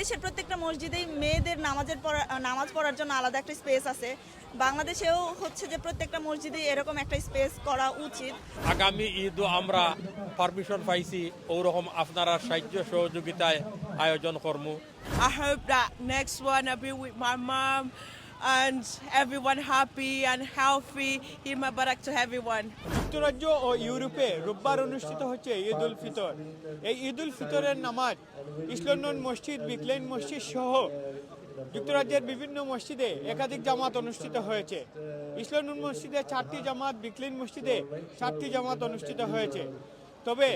দেশের প্রত্যেকটা মসজিদেই মেয়েদের নামাজের পড়া নামাজ পড়ার জন্য আলাদা একটা স্পেস আছে বাংলাদেশেও হচ্ছে যে প্রত্যেকটা মসজিদে এরকম একটা স্পেস করা উচিত আগামী ঈদও আমরা পারমিশন পাইছি ওরকম আপনারা সাহায্য সহযোগিতায় আয়োজন কর্ম I hope that next one I'll be with my mom and everyone happy and healthy. Eid Mubarak to everyone. যুক্তরাজ্য ও ইউরোপে রোববার অনুষ্ঠিত হচ্ছে ঈদ উল ফিতর। এই ঈদ উল ফিতরের নামাজ ইসলন্ডন মসজিদ বিকলেন মসজিদ সহ যুক্তরাজ্যের বিভিন্ন মসজিদে একাধিক জামাত অনুষ্ঠিত হয়েছে। ইসলন্ডন মসজিদে চারটি জামাত বিকলেন মসজিদে চারটি জামাত অনুষ্ঠিত হয়েছে। তবে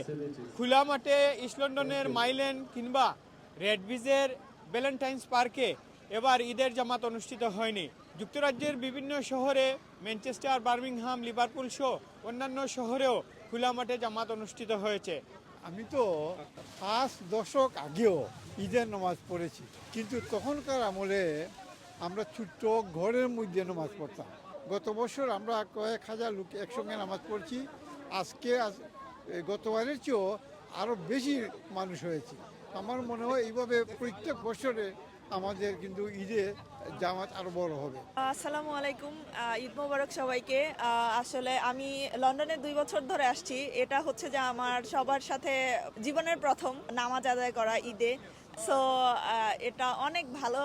খোলা মাঠে ইসলন্ডনের মাইলেন কিংবা রেড বিজের ভ্যালেন্টাইন্স পার্কে এবার ঈদের জামাত অনুষ্ঠিত হয়নি। যুক্তরাজ্যের বিভিন্ন শহরে ম্যানচেস্টার, বার্মিংহাম, লিভারপুল সহ অন্যান্য শহরেও খোলা মাঠে জামাত অনুষ্ঠিত হয়েছে। আমি তো পাঁচ দশক আগেও ঈদের নামাজ পড়েছি, কিন্তু তখনকার আমলে আমরা ছোট্ট ঘরের মধ্যে নামাজ পড়তাম। গত বছর আমরা কয়েক হাজার লোক একসঙ্গে নামাজ পড়ছি, আজকে আজ- গতবারের চেয়েও আরও বেশি মানুষ হয়েছে। আমার মনে হয় এইভাবে প্রত্যেক বছরে আমাদের কিন্তু ঈদে জামাত আরও বড় হবে। আসসালামু আলাইকুম ঈদ মোবারক সবাইকে। আসলে আমি লন্ডনে দুই বছর ধরে আসছি। এটা হচ্ছে যে আমার সবার সাথে জীবনের প্রথম নামাজ আদায় করা ঈদে। সো এটা অনেক ভালো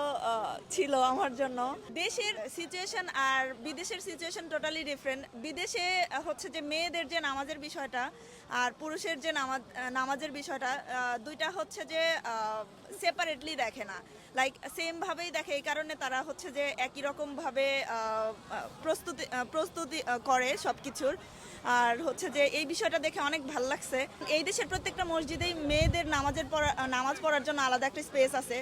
ছিল আমার জন্য। দেশের সিচুয়েশন আর বিদেশের সিচুয়েশন টোটালি ডিফারেন্ট বিদেশে হচ্ছে যে মেয়েদের যে নামাজের বিষয়টা আর পুরুষের যে নামাজ নামাজের বিষয়টা দুইটা হচ্ছে যে সেপারেটলি দেখে না। লাইক সেমভাবেই দেখে এই কারণে তারা হচ্ছে যে একই রকম ভাবে আহ, আহ, প্রস্তুতি প্রস্তুতি করে সব কিছুর আর হচ্ছে যে এই বিষয়টা দেখে অনেক ভালো লাগছে। এই দেশের প্রত্যেকটা মসজিদেই মেয়েদের নামাজের পড়া নামাজ পড়ার জন্য আলাদা একটা স্পেস আছে।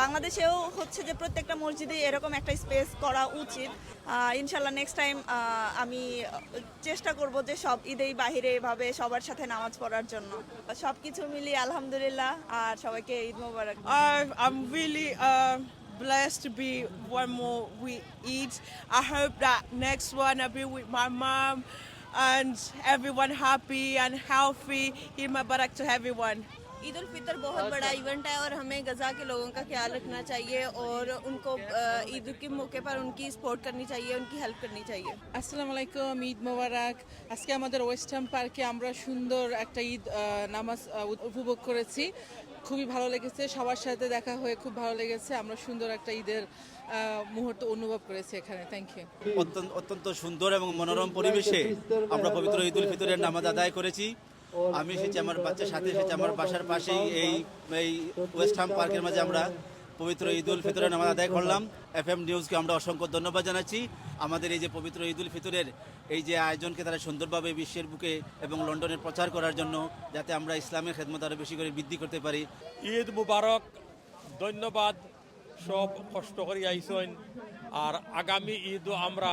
বাংলাদেশেও হচ্ছে যে প্রত্যেকটা মসজিদে এরকম একটা স্পেস করা উচিত। ইনশাল্লাহ নেক্সট টাইম আমি চেষ্টা করব যে সব ঈদেই বাহিরে এভাবে সবার সাথে নামাজ পড়ার জন্য। সব কিছু মিলিয়ে আলহামদুলিল্লাহ আর সবাইকে ঈদ মোবারক। I'm really uh, blessed to be one more week Eid. I hope that next one I'll be with my mom and everyone happy and healthy. Eid Mubarak to everyone. Eid ul Fitr बहुत बड़ा इवेंट है और हमें गज़ा के लोगों का ख्याल रखना चाहिए और उनको अ, ईद के मौके पर उनकी सपोर्ट करनी चाहिए उनकी हेल्प करनी चाहिए আসসালামু আলাইকুম ঈদ মোবারক আজকে আমাদের ওয়েস্টার্ন পার্কে আমরা সুন্দর একটা ঈদ আহ, নামাজ আহ, উপভোগ করেছি খুবই ভালো লেগেছে। সবার সাথে দেখা হয়ে খুব ভালো লেগেছে। আমরা সুন্দর একটা ঈদের মুহূর্ত অনুভব করেছি এখানে। থ্যাংক ইউ অত্যন্ত সুন্দর এবং মনোরম পরিবেশে আমরা পবিত্র ঈদুল ফিতরের নামাজ আদায় করেছি। আমি এসেছি আমার বাচ্চার সাথে এসেছি আমার বাসার পাশেই এই এই ওয়েস্টহাম পার্কের মাঝে আমরা পবিত্র ঈদুল ফিতরের নামাজ আদায় করলাম। এফ এম নিউজকে আমরা অসংখ্য ধন্যবাদ জানাচ্ছি। আমাদের এই যে পবিত্র ঈদ উল ফিতরের এই যে আয়োজনকে তারা সুন্দরভাবে বিশ্বের বুকে এবং লন্ডনের প্রচার করার জন্য যাতে আমরা ইসলামের খেদমত আরও বেশি করে বৃদ্ধি করতে পারি। ঈদ মুবারক ধন্যবাদ সব কষ্ট করে আইসেন আর আগামী ঈদও আমরা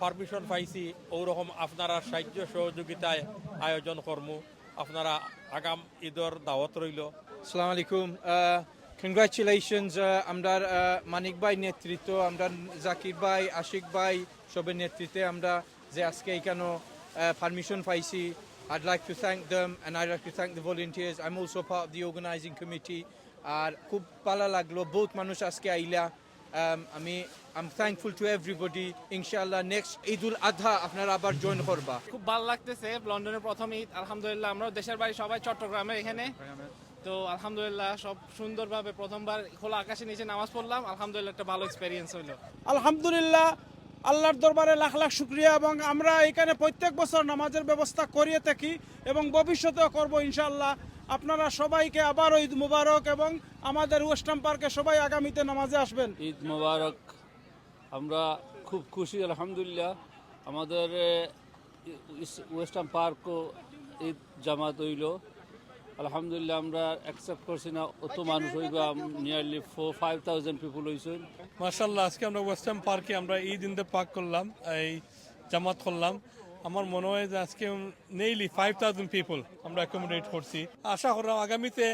পারমিশন পাইছি ওরকম আপনারা সাহায্য সহযোগিতায় আয়োজন কর্ম। আপনারা আগাম ঈদর দাওয়াত রইল। সালাম আলাইকুম। কংগ্রাচুলেশনস আমরা মানিক ভাই নেতৃত্ব আমরা জাকির ভাই আশিক ভাই সবের নেতৃত্বে আমরা যে আজকে এখানে পারমিশন পাইছি I'd like to thank them and I'd like to thank the volunteers. I'm also part of the organizing committee. আর খুব ভালো লাগল বহুত মানুষ আজকে আইলা Um, আমি I'm thankful to everybody. ইনশাআল্লাহ নেক্সট ঈদুল আধা আপনারা আবার জয়েন করবা খুব ভালো লাগতেছে লন্ডনের প্রথম ঈদ আলহামদুলিল্লাহ আমরা দেশের বাড়ি সবাই চট্টগ্রামে এখানে তো আলহামদুলিল্লাহ সব সুন্দরভাবে প্রথমবার খোলা আকাশের নিচে নামাজ পড়লাম। আলহামদুলিল্লাহ একটা ভালো এক্সপিরিয়েন্স হলো আলহামদুলিল্লাহ আল্লাহর দরবারে লাখ লাখ শুক্রিয়া এবং আমরা এখানে প্রত্যেক বছর নামাজের ব্যবস্থা করিয়ে থাকি এবং ভবিষ্যতেও করব ইনশাল্লাহ আপনারা সবাইকে আবারও ঈদ মুবারক এবং আমাদের ওয়েস্টার্ন পার্কে সবাই আগামীতে নামাজে আসবেন। ঈদ মুবারক। আমরা খুব খুশি আলহামদুলিল্লাহ। আমাদের ওয়েস্টার্ন পার্কও ঈদ জামাত হইল। আলহামদুলিল্লাহ আমরা অ্যাকসেপ্ট করছি না অত মানুষ হইব nearly four five thousand people হয়েছেন মার্শাল্লাহ আজকে আমরা ওয়েস্টার্ন পার্কে আমরা ঈদ ইন দ্য পার্ক করলাম এই জামাত করলাম আমার মনে হয় যে আজকে নেইলি ফাইভ থাউজেন্ড পিপল আমরা অ্যাকোমোডেট করছি আশা করলাম আগামীতে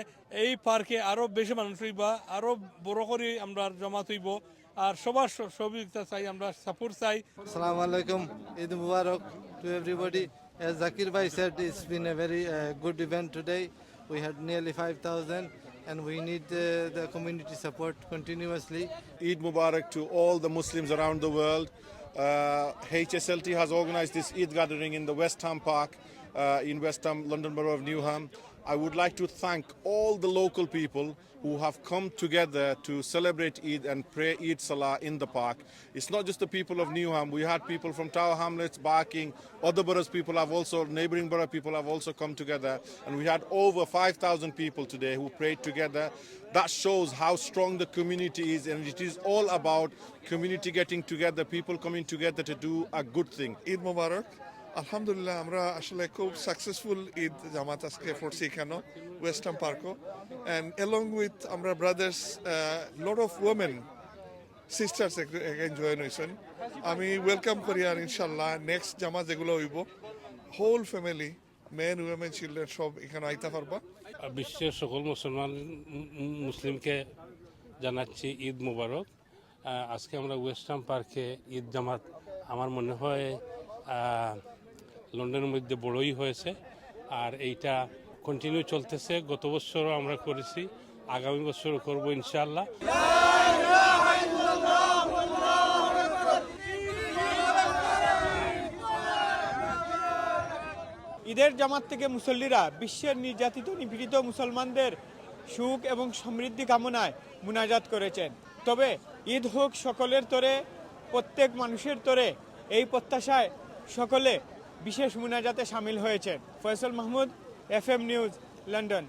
এই পার্কে আরও বেশি মানুষ হইবা আরও বড় করে আমরা জমাত হইব আর সবার সহযোগিতা চাই আমরা সাপোর্ট চাই Assalamu alaikum. Eid Mubarak to everybody. As Zakir Bhai said, it's been a very uh, good event today. We had nearly 5,000 and we need uh, the community support continuously. Eid Mubarak to all the Muslims around the world. Uh, HSLT has organized this Eid gathering in the West Ham Park uh, in West Ham, London Borough of Newham. I would like to thank all the local people who have come together to celebrate Eid and pray Eid Salah in the park. It's not just the people of Newham. We had people from Tower Hamlets, Barking, other boroughs people have also, neighboring borough people have also come together. And we had over 5,000 people today who prayed together. That shows how strong the community is. And it is all about community getting together, people coming together to do a good thing. Eid Mubarak. আলহামদুলিল্লাহ, আমরা আসলে খুব successful Eid জামাত আজকে করছি এখানে western পার্কও and along with আমরা brothers lot of women sisters join হয়েছেন আমি ওয়েলকাম করি আর ইনশাল্লাহ নেক্সট জামা যেগুলো হইব whole family men women children সব এখানে আইতে পারবা। বিশ্বের সকল মুসলমান মুসলিমকে জানাচ্ছি ঈদ মুবারক। আজকে আমরা ওয়েস্টার্ন পার্কে ঈদ জামাত, আমার মনে হয় লন্ডনের মধ্যে বড়ই হয়েছে আর এইটা কন্টিনিউ চলতেছে। গত বছরও আমরা করেছি, আগামী বছরও করব ইনশাল্লাহ ঈদের জামাত থেকে মুসল্লিরা বিশ্বের নির্যাতিত, নিপীড়িত মুসলমানদের সুখ এবং সমৃদ্ধি কামনায় মুনাজাত করেছেন। তবে ঈদ হোক সকলের তরে, প্রত্যেক মানুষের তরে এই প্রত্যাশায় সকলে বিশেষ মুনাজাতে সামিল হয়েছেন Faisal Mahmud F M news London.